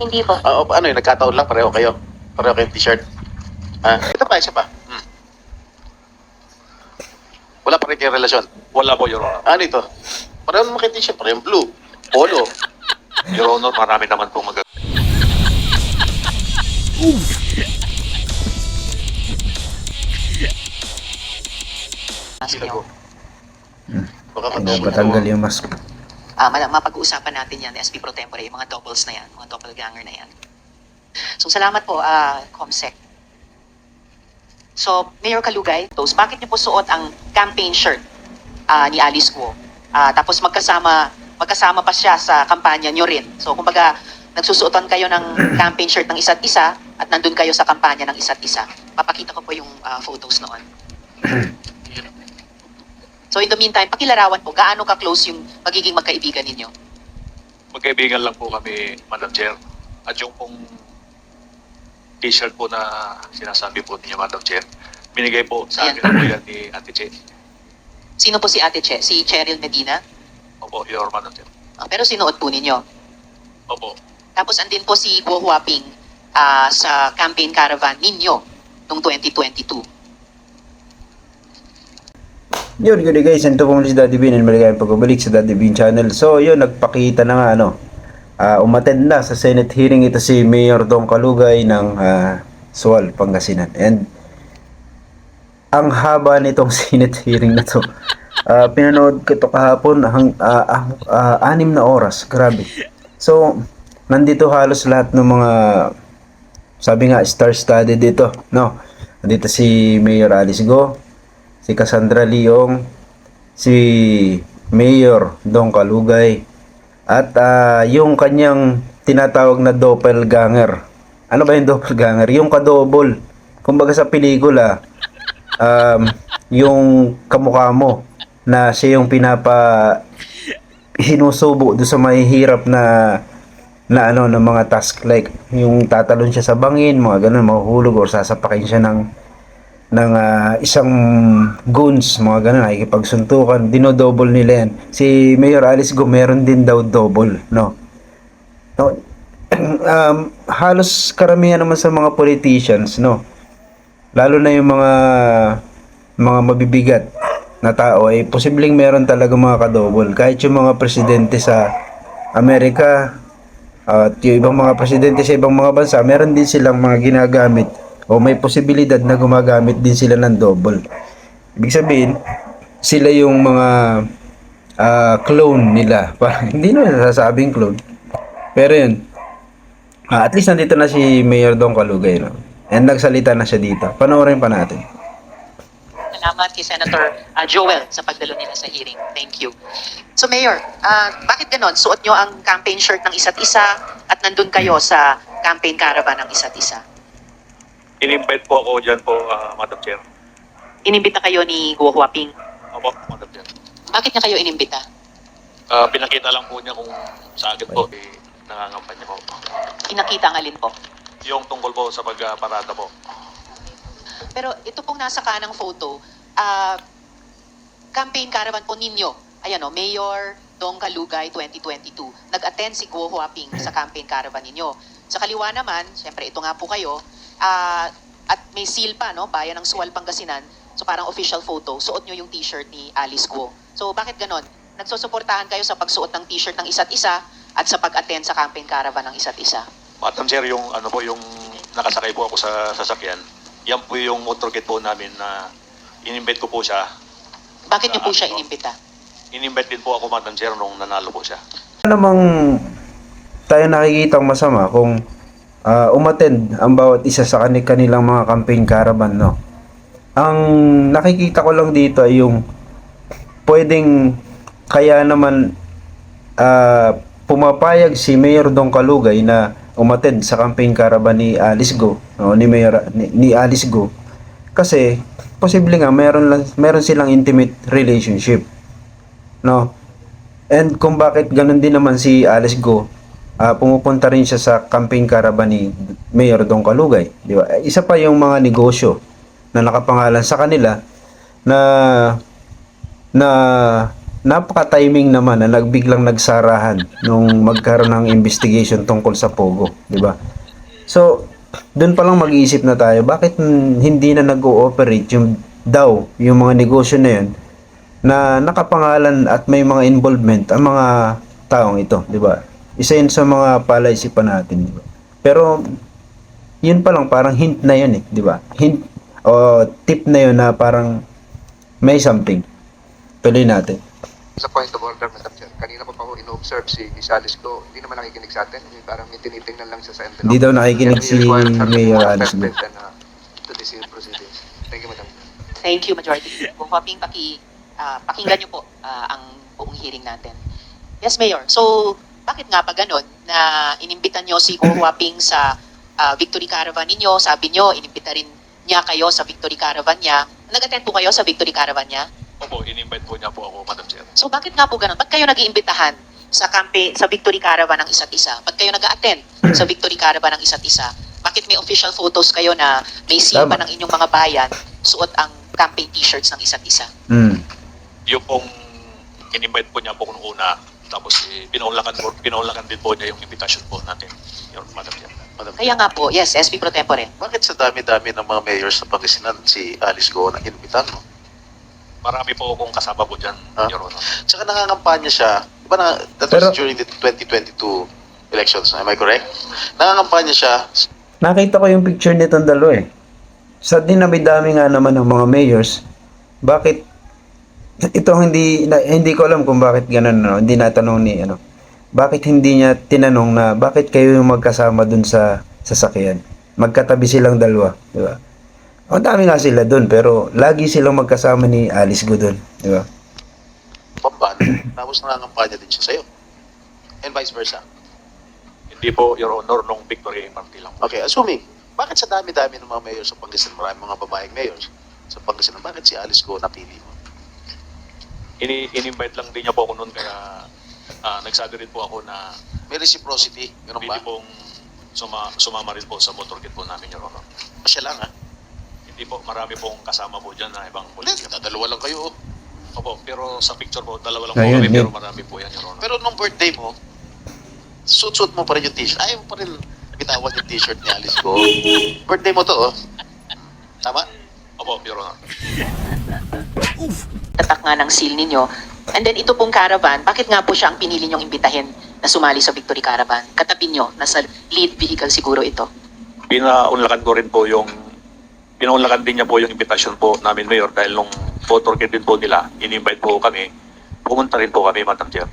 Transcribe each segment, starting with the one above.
Hindi po. Ah, ano yun, nagkataon lang, pareho kayo. Pareho kayong t-shirt. Ah, ito pa, isa pa. Hmm. Wala pa rin kayong relasyon. Wala po, Your Honor. Ano ito? Pareho naman kayo t-shirt, pareho blue. Polo. Your Honor, marami naman pong mag- Mas Ilago. niyo. Baka Ano, matawag Patanggal yung mask. Ma- mapag-uusapan natin yan, SP Pro Tempore, yung mga doubles na yan, mga doppelganger na yan. So, salamat po, ah, Comsec. So, Mayor Kalugay, tos, bakit niyo po suot ang campaign shirt ah, ni Alice Guo? Ah, tapos magkasama, magkasama pa siya sa kampanya niyo rin. So, kumbaga, nagsusuotan kayo ng campaign shirt ng isa't isa at nandun kayo sa kampanya ng isa't isa. Papakita ko po yung ah, photos noon. So, in the meantime, pakilarawan po, gaano ka-close yung magiging magkaibigan ninyo? magkaibigan lang po kami, Madam Chair. At yung pong t-shirt po na sinasabi po niya, Madam Chair, binigay po sa akin po yan ni Ate Che. Sino po si Ate Che? Si Cheryl Medina? Opo, Your Madam Chair. Ah, pero sinuot po ninyo. Opo. Tapos andin po si Guo Huaping ah, sa campaign caravan ninyo noong 2022. Yun, good guys. Ito po muli si Daddy Bean and maligayang pagbabalik sa Daddy Bean channel. So, yun, nagpakita na nga, ano, ah, umattend na sa Senate hearing ito si Mayor Dong Kalugay ng ah, Sual, Pangasinan. And, ang haba nitong Senate hearing na to. Ah, pinanood ko ito kahapon, hang, ah, ah, ah, anim na oras. Grabe. So, nandito halos lahat ng mga, sabi nga, star-studded dito, no? Nandito si Mayor Alice Go, si Cassandra Leong, si Mayor Dong Kalugay, at ah, yung kanyang tinatawag na doppelganger. Ano ba yung doppelganger? Yung kadobol. Kumbaga sa pelikula, um, yung kamukha mo na siya yung pinapa sinusubo do sa mahihirap na na ano ng mga task like yung tatalon siya sa bangin, mga ganun, mahuhulog or sasapakin siya ng ng ah, isang goons, mga ganun, nakikipagsuntukan, dinodouble nila yan. Si Mayor Alice Go, meron din daw double, no? no um, halos karamihan naman sa mga politicians, no? Lalo na yung mga mga mabibigat na tao ay posibleng meron talaga mga kadouble. Kahit yung mga presidente sa Amerika at yung ibang mga presidente sa ibang mga bansa, meron din silang mga ginagamit o may posibilidad na gumagamit din sila ng double. Ibig sabihin, sila yung mga ah, clone nila. Parang hindi na nasasabing clone. Pero yun, ah, at least nandito na si Mayor Don Kalugay. No? And nagsalita na siya dito. Panoorin pa natin. Salamat kay Senator ah, Joel sa pagdalo nila sa hearing. Thank you. So Mayor, ah, bakit ganon? Suot nyo ang campaign shirt ng isa't isa at nandun kayo sa campaign caravan ng isa't isa. In-invite po ako dyan po, ah, Madam Chair. Inimbita kayo ni Guo Huaping. Opo, Madam Chair. Bakit niya kayo inimbita? Ah, pinakita lang po niya kung sa akin po, eh, nangangampanya po. Pinakita ang alin po. Yung tungkol po sa pagparada po. Pero ito pong nasa kanang photo, ah, campaign caravan po ninyo. Ayan o, Mayor Dong Kalugay 2022. Nag-attend si Guo Huaping sa campaign caravan ninyo. Sa kaliwa naman, siyempre ito nga po kayo, ah, at may seal pa, no? Bayan ng Suwal, Pangasinan. So parang official photo, suot nyo yung t-shirt ni Alice Guo. So bakit ganon? Nagsusuportahan kayo sa pagsuot ng t-shirt ng isa't isa at sa pag-attend sa campaign caravan ng isa't isa. Madam Chair, yung ano po, yung nakasakay po ako sa sasakyan, yan po yung motorcade po namin na in-invite ko po siya. Bakit nyo po siya inimbita? In-invite din po ako, Madam Chair, nung nanalo po siya. Ano namang tayo nakikitang masama kung ah, umattend ang bawat isa sa kani- kanilang mga campaign caravan, no? Ang nakikita ko lang dito ay yung pwedeng kaya naman ah, pumapayag si Mayor Dong Kalugay na umattend sa campaign caravan ni Alice Go, no, ni Mayor ni, ni Alice Go. Kasi posible nga meron lang meron silang intimate relationship. No? And kung bakit ganun din naman si Alice Go, ah, pumupunta rin siya sa camping caravan ni Mayor Dong Kalugay. Di ba? Eh, Isa pa yung mga negosyo na nakapangalan sa kanila na na napaka-timing naman na nagbiglang nagsarahan nung magkaroon ng investigation tungkol sa Pogo, di ba? So, doon pa lang mag-iisip na tayo, bakit hindi na nag-ooperate yung daw, yung mga negosyo na yun, na nakapangalan at may mga involvement ang mga taong ito, di ba? Isa yun sa mga palaisipan natin, di ba? Pero, yun pa lang, parang hint na yun eh, di ba? Hint, o tip na yun na parang may something. Tuloy natin. Sa point of order, Madam Chair, kanina pa pa ako ino-observe si Miss Alice Go, hindi naman nakikinig sa atin. Yung Parang may tinitingnan lang siya sa envelope. Hindi daw nakikinig si Mayor Alice Go. uh, To this proceedings. Thank you, Madam Chair. Thank you, Majority. Kung hoping paki, ah, pakinggan niyo po ah, ang buong hearing natin. Yes, Mayor. So, bakit nga pa ganun na inimbitan niyo si Go Huaping sa ah, Victory Caravan ninyo? Sabi niyo, inimbita rin niya kayo sa Victory Caravan niya. Nag-attend po kayo sa Victory Caravan niya? Opo, in-invite po niya po ako, Madam Chair. So, bakit nga po ganun? Ba't kayo nag-iimbitahan sa kampe, sa Victory Caravan ng isa't isa? Ba't kayo nag-attend sa Victory Caravan ng isa't isa? Bakit may official photos kayo na may Tama. ng inyong mga bayan suot ang campaign t-shirts ng isa't isa? Mm. Yung pong in-invite po niya po nung una, tapos eh, pinaunlakan, po, pinaunlakan din po niya yung invitation po natin, Your Madam Chair. Madam Kaya nga po, yes, SP Pro Tempore. Bakit sa dami-dami ng mga mayors sa Pangasinan si Alice Go na invitan mo? Marami po akong kasama po dyan, Ah? Your Honor. Tsaka nangangampanya siya. Di ba na, that Pero- was during the 2022 elections. Am I correct? Nangangampanya siya. Nakita ko yung picture nitong dalawa eh. Sa dinami-dami nga naman ng mga mayors, bakit ito hindi na, hindi ko alam kung bakit ganun no? hindi natanong ni ano. Bakit hindi niya tinanong na bakit kayo yung magkasama dun sa sasakyan? Magkatabi silang dalawa, di ba? Ang dami nga sila dun pero lagi silang magkasama ni Alice Go dun, di ba? Pamban. tapos nangangampanya din siya sa'yo. And vice versa. Hindi po, Your Honor, nung Victory Party lang po. Okay, assuming, bakit sa dami-dami ng mga mayors sa Pangasinan, marami mga babaeng mayors sa Pangasinan, bakit si Alice Go napili mo? Ini- in-invite lang din niya po ako noon, kaya ah, nagsabi rin po ako na May reciprocity, ganun ba? pwede pong suma, sumama rin po sa motorkit po namin, Your Honor. Siya lang ha? Hindi po, marami pong kasama po dyan na ibang Hindi, politika. dalawa lang kayo. oh. Opo, pero sa picture po, dalawa lang po Ayun, kami, yun. pero marami po yan, Your Honor. Pero nung birthday mo, suit-suit mo pa rin yung t-shirt. Ayaw mo pa rin bitawan yung t-shirt ni Alice Go. Birthday mo to, oh. Tama? Opo, Your Honor. Tatak nga ng seal ninyo. And then ito pong caravan, bakit nga po siya ang pinili niyong imbitahin na sumali sa Victory Caravan? Katabi niyo, nasa lead vehicle siguro ito. Pinaunlakan ko rin po yung pinaunlakan din niya po yung invitation po namin, Mayor, dahil nung motorkit din po nila, in-invite po kami. Pumunta rin po kami, Madam Chair.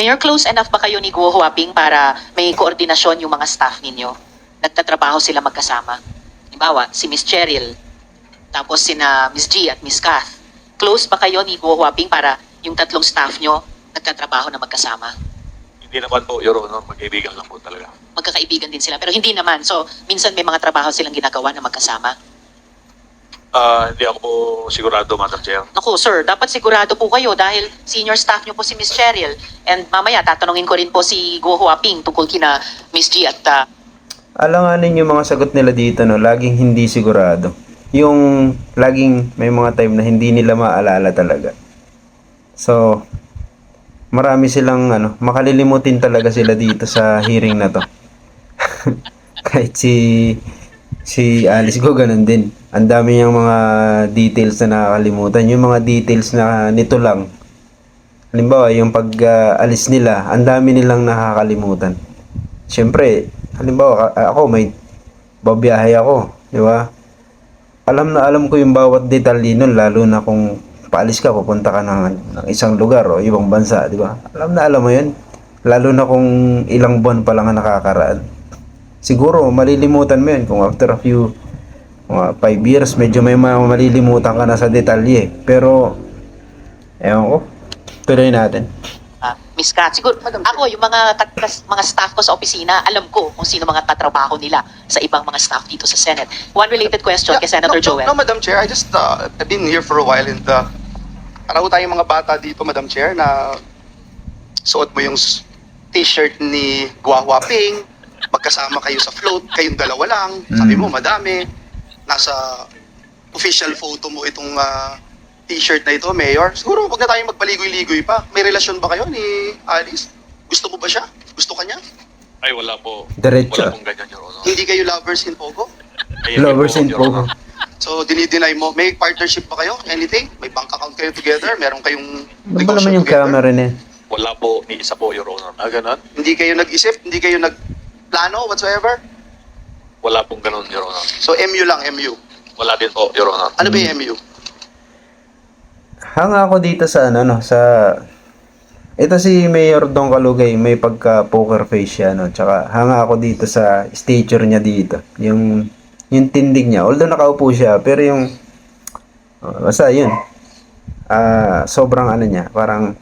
Mayor, close enough ba kayo ni Guo Huaping para may koordinasyon yung mga staff ninyo? Nagtatrabaho sila magkasama. Halimbawa, si Miss Cheryl, tapos sina Miss G at Miss Kath. Close ba kayo ni Guo Huaping para yung tatlong staff nyo nagtatrabaho na magkasama? Hindi naman po, Your Honor, magkaibigan lang po talaga. Magkakaibigan din sila, pero hindi naman. So, minsan may mga trabaho silang ginagawa na magkasama. Ah, hindi ako po sigurado, Madam Chair. Naku, sir, dapat sigurado po kayo dahil senior staff nyo po si Miss Cheryl. And mamaya, tatanungin ko rin po si Guo Huaping tungkol kina Miss G at ah, alanganin yung mga sagot nila dito no laging hindi sigurado yung laging may mga time na hindi nila maalala talaga. So marami silang ano makalilimutin talaga sila dito sa hearing na to. Kahit si si Alice Go ganun din. Ang dami niyang mga details na nakakalimutan. Yung mga details na nito lang. Halimbawa yung pag ah, alis nila ang dami nilang nakakalimutan. Siyempre, halimbawa, ako may babiyahe ako, di ba? Alam na alam ko yung bawat detalye nun, lalo na kung paalis ka, pupunta ka ng, ng isang lugar o ibang bansa, di ba? Alam na alam mo yun. Lalo na kung ilang buwan pa lang ang nakakaraan. Siguro, malilimutan mo yun kung after a few, mga 5 years, medyo may mga malilimutan ka na sa detalye. Pero, ewan ko, tuloy natin. Miss Kat. Siguro, ako, yung mga, kat- kas- mga staff ko sa opisina, alam ko kung sino mga katrabaho nila sa ibang mga staff dito sa Senate. One related question kay Senator no, Joel. No, no, Madam Chair, I just, uh, I've been here for a while and uh, para ho tayong mga bata dito, Madam Chair, na suot mo yung t-shirt ni Gua Huaping, magkasama kayo sa float, kayong dalawa lang, sabi mo madami, nasa official photo mo itong uh, t-shirt na ito, Mayor. Siguro wag na tayong magpaligoy-ligoy pa. May relasyon ba kayo ni Alice? Gusto mo ba siya? Gusto ka niya? Ay, wala po. Diretso. Wala pong ganyan, Your Honor. Hindi kayo lovers in Pogo? Lovers in Your Pogo. Honor. So, dinideny mo. May partnership ba kayo? Anything? May bank account kayo together? Meron kayong Ano ba negosyo naman yung together? camera niya? Wala po, ni isa po, Your Honor. Ah, ganon? Hindi kayo nag-isip? Hindi kayo nag-plano whatsoever? Wala pong ganun, Your Honor. So, MU lang, MU. Wala din po, Your Honor. Ano ba yung MU? Hanga ako dito sa ano, no, sa... Ito si Mayor Don Kalugay, may pagka-poker face siya, no? Tsaka hanga ako dito sa stature niya dito. Yung, yung tindig niya. Although nakaupo siya, pero yung... Oh, basta yun. Ah, sobrang ano niya, parang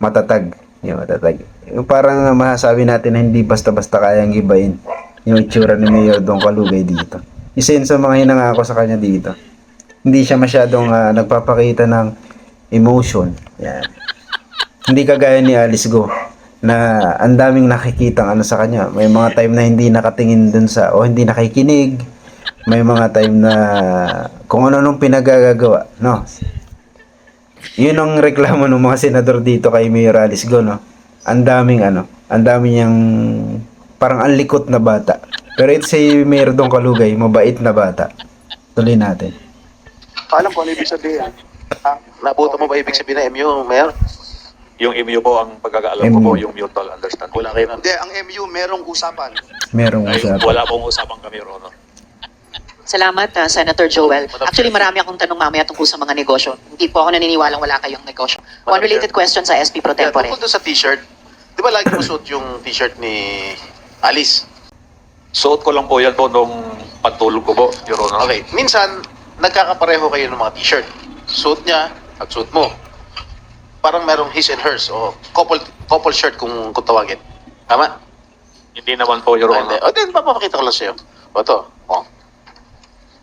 matatag. Yung matatag. Yung parang masasabi natin na hindi basta-basta kayang ibayin yung itsura ni Mayor Don Kalugay dito. Isa yun sa mga hinangako sa kanya dito hindi siya masyadong ah, nagpapakita ng emotion. Yan. Hindi kagaya ni Alice Go na ang daming nakikitang ano sa kanya. May mga time na hindi nakatingin dun sa o hindi nakikinig. May mga time na kung ano nung pinagagagawa, no? Yun ang reklamo ng mga senador dito kay Mayor Alice Go, no? Ang daming ano, ang daming niyang parang ang likot na bata. Pero ito si Mayor Don Kalugay, mabait na bata. Tuloy natin. Alam ko ano ibig sabihin. Ah, Nabuto mo ba ibig sabihin na MU, Mayor? Yung MU po, ang pagkakaalam ko MU. po, yung mutual understanding. Wala kayo nun. Hindi, ang MU merong usapan. Merong Ay, usapan. wala pong usapan kami, Your Honor. Salamat, ah, Senator Joel. Actually, marami akong tanong mamaya tungkol sa mga negosyo. Hindi po ako naniniwalang wala kayong negosyo. One related question sa SP Pro Yeah, Tempore. tungkol doon sa t-shirt, di ba lagi mo suot yung t-shirt ni Alice? Suot ko lang po yan po nung pagtulog ko po, Your Honor. Okay, minsan, nagkakapareho kayo ng mga t-shirt. Suot niya at suot mo. Parang merong his and hers o couple couple shirt kung, kung tawagin. Tama? Hindi naman po, Your Ah. Honor. O, din, papapakita ko lang sa'yo. O, ito. O.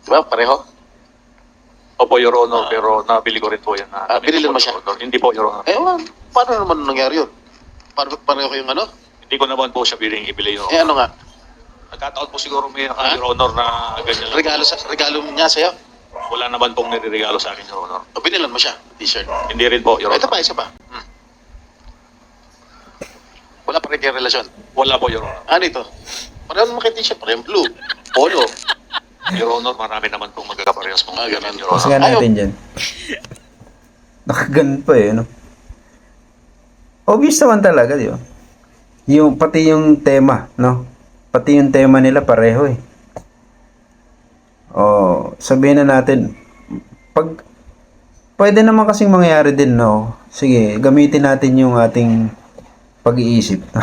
Di ba? Pareho? Opo, Your Honor, pero nabili ko rin po yan. Na, Ah, binili mo siya? Your Honor. Hindi po, Your Honor. Eh, well, paano naman nangyari yun? Paano, pareho kayong ano? Hindi ko naman po siya biling ibili, Your Eh, Honor. ano nga? Nagkataon po siguro may naka, Ha? Your Honor, na ganyan lang. Regalo, sa, regalo niya sa'yo? Wala naman pong niregalo sa akin, Your Honor. O, binilan mo siya, t-shirt. Hindi rin po, Your Ito Honor. pa, isa pa. Hmm. Wala pa rin kayong relasyon. Wala po, Your Honor. Ano ito? Pareho naman kayo t-shirt. Pareho blue. Polo. Your Honor, marami naman pong magkakaparehas pong Ah, ganyan, ganun. Your Honor. Ayaw. natin dyan. Nakagan pa eh, no? Obvious naman talaga, di ba? Yung, pati yung tema, no? Pati yung tema nila pareho eh. O, sabihin na natin, pag, pwede naman kasing mangyari din, no? Sige, gamitin natin yung ating pag-iisip.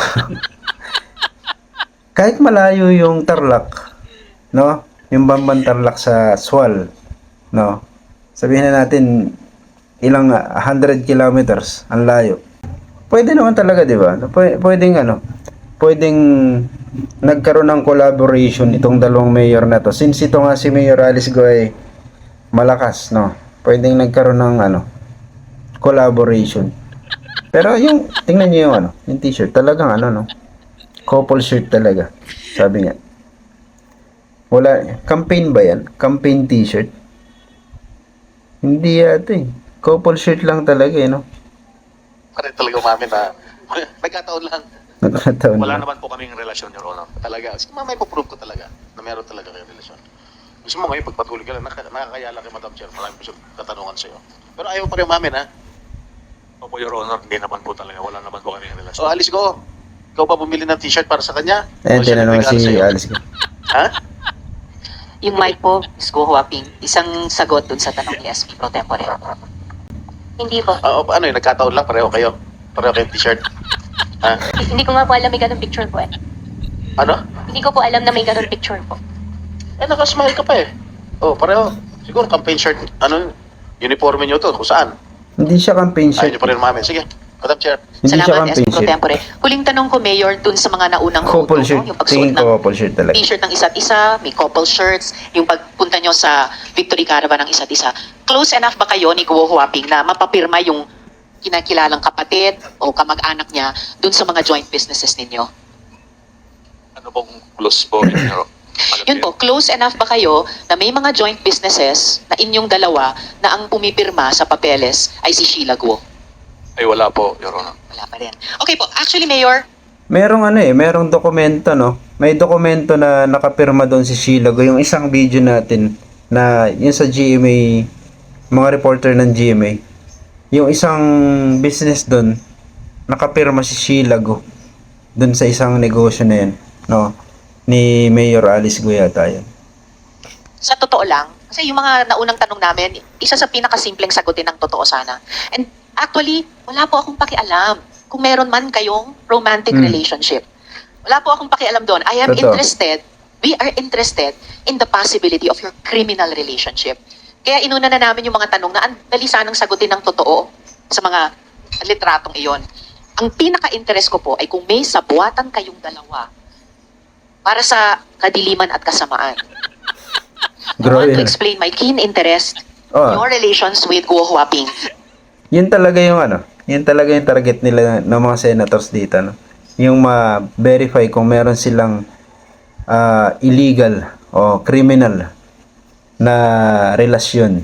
Kahit malayo yung Tarlac, no? Yung Bamban Tarlac sa Swal, no? Sabihin na natin ilang ah, 100 kilometers ang layo. Pwede naman talaga, 'di ba? Pwede, pwedeng ano, pwedeng nagkaroon ng collaboration itong dalawang mayor na to. Since ito nga si Mayor Alice Goy malakas, no? Pwedeng nagkaroon ng ano, collaboration. Pero yung tingnan niyo yung ano, yung t-shirt talagang ano no. Couple shirt talaga. Sabi nga. Wala, campaign ba yan? Campaign t-shirt? Hindi yata eh. Couple shirt lang talaga eh, no? Pareho talaga umamin na nagkataon lang. Nagkataon Wala lang. naman po kaming relasyon, Your Honor. Talaga. Sige, mamaya ipoprove ko talaga na meron talaga kayong relasyon. Gusto mo ngayon, pagpatuloy ka lang, naka, nakakaya lang kay Madam Chair, marami gusto katanungan sa'yo. Pero ayaw pa rin umamin, ha? Opo, Your Honor, hindi naman po talaga. Wala naman po kaming relasyon. So, alis ko. Ikaw ba bumili ng t-shirt para sa kanya? Ayan, O siya tinanong nagregalo si sa'yo? Alice ko. Ha? Yung mic po, Ms. Go Huaping, isang sagot dun sa tanong ni SP Pro Tempore. Hindi po. Ah, o, ano yun, nagkataon lang, pareho kayo. Pareho kayong t-shirt. Ha? Hindi ko nga po alam may ganun picture po eh. Ano? Hindi ko po alam na may ganun picture po. Eh, nakasmile ka pa eh. Oh, pareho. Siguro campaign shirt, ano, uniforme nyo to, kung saan. Hindi siya campaign Ayaw shirt. nyo pa rin umamin. Sige, Madam Chair. Hindi siya Salamat, SP campaign Pro shirt. Tempore. Huling tanong ko, Mayor, dun sa mga naunang Couple photo, shirt. no? yung pagsuot Tingin ng ko couple shirt talaga. t-shirt ng isa't isa, may couple shirts, yung pagpunta nyo sa Victory Caravan ng isa't isa. Close enough ba kayo ni Guo Huaping na mapapirma yung kinakilalang kapatid o kamag-anak niya dun sa mga joint businesses ninyo? Ano pong close po, Madam Yun po, close enough ba kayo na may mga joint businesses na inyong dalawa na ang pumipirma sa papeles ay si Sheila Guo? Ay wala po, Your Honor. Wala pa rin. Okay po, actually Mayor, Merong ano eh, merong dokumento no. May dokumento na nakapirma doon si Sheila Go. Yung isang video natin na yun sa GMA, mga reporter ng GMA. Yung isang business doon, nakapirma si Sheila Go. Doon sa isang negosyo na yun. No? Ni Mayor Alice Go yata yun. sa totoo lang, kasi yung mga naunang tanong namin, isa sa pinakasimpleng sagutin ng totoo sana. And actually, wala po akong pakialam kung meron man kayong romantic Hmm. relationship. Wala po akong pakialam doon. I am Totoo. interested, we are interested in the possibility of your criminal relationship. Kaya inuna na namin yung mga tanong na ang dali sanang sagutin ng totoo sa mga litratong iyon. Ang pinaka-interest ko po ay kung may sabuatan kayong dalawa para sa kadiliman at kasamaan. I want to explain my keen interest Oh, your relations with Guo Huaping. yun talaga yung ano, yun talaga yung target nila ng mga senators dito. No? Yung ma-verify kung meron silang ah, illegal o criminal na relasyon.